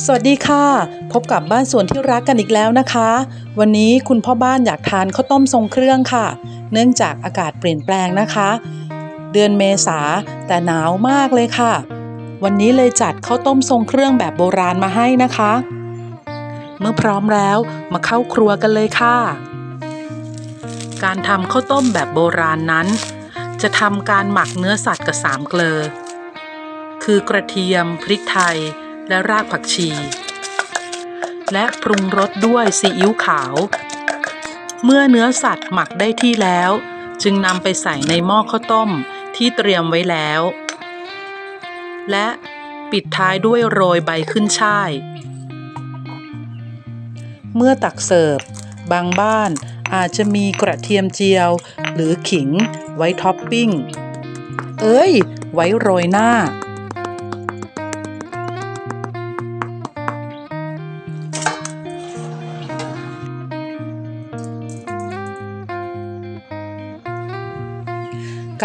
สวัสดีค่ะ พบกับบ้านสวนที่รักกันอีกแล้วนะคะ วันนี้คุณพ่อบ้านอยากทานข้าวต้มทรงเครื่องค่ะ เนื่องจากอากาศเปลี่ยนแปลงนะคะ เดือนเมษาแต่หนาวมากเลยค่ะ วันนี้เลยจัดข้าวต้มทรงเครื่องแบบโบราณมาให้นะคะ เมื่อพร้อมแล้วมาเข้าครัวกันเลยค่ะ การทำข้าวต้มแบบโบราณนั้น จะทำการหมักเนื้อสัตว์กับสามเกลอ คือกระเทียมพริกไทย และรากผักชี และปรุงรสด้วยซีอิ๊วขาว เมื่อเนื้อสัตว์หมักได้ที่แล้ว จึงนำไปใส่ในหม้อข้าวต้มที่เตรียมไว้แล้ว และปิดท้ายด้วยโรยใบขึ้นช่าย เมื่อตักเสิร์ฟ บางบ้านอาจจะมีกระเทียมเจียว หรือขิงไว้ท็อปปิ้ง เอ้ย ไว้โรยหน้า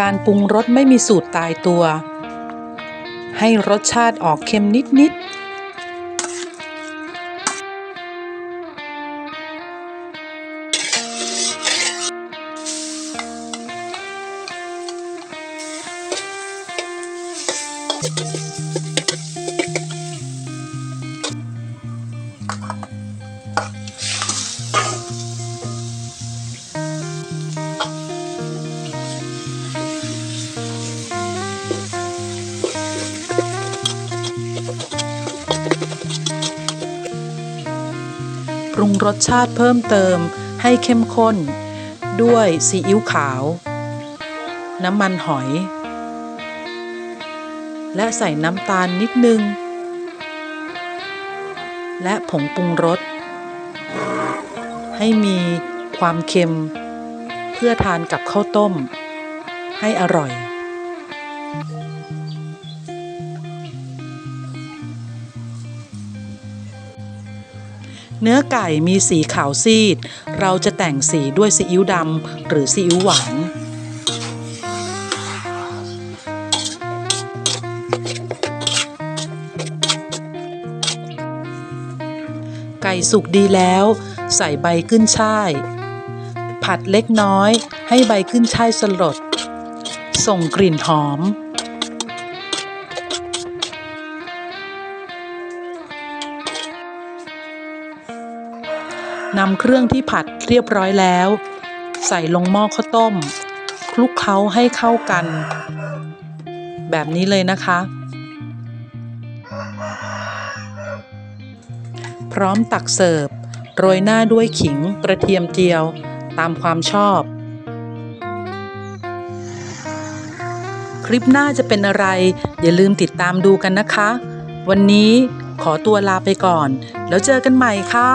การปรุงรสไม่มีสูตรตายตัว ให้รสชาติออกเค็มนิดๆป รุงรสชาติเพิ่มเติมให้เข้มข้น ด้วยซีอิ๊วขาว น้ำมันหอย และใส่น้ำตาลนิดนึง และผงปรุงรส ให้มีความเค็ม เพื่อทานกับข้าวต้ม ให้อร่อย เนื้อไก่มีสีขาวซีด เราจะแต่งสีด้วยซีอิ๊วดำหรือซีอิ๊วหวานไก่สุกดีแล้ว ใส่ใบขึ้นช่าย ผัดเล็กน้อยให้ใบขึ้นช่ายสลด ส่งกลิ่นหอม นำเครื่องที่ผัดเรียบร้อยแล้ว ใส่ลงหม้อข้าวต้ม คลุกเคล้าให้เข้ากัน แบบนี้เลยนะคะ พร้อมตักเสิร์ฟ โรยหน้าด้วยขิงกระเทียมเจียวตามความชอบ คลิปหน้าจะเป็นอะไร อย่าลืมติดตามดูกันนะคะ วันนี้ขอตัวลาไปก่อน แล้วเจอกันใหม่ค่ะ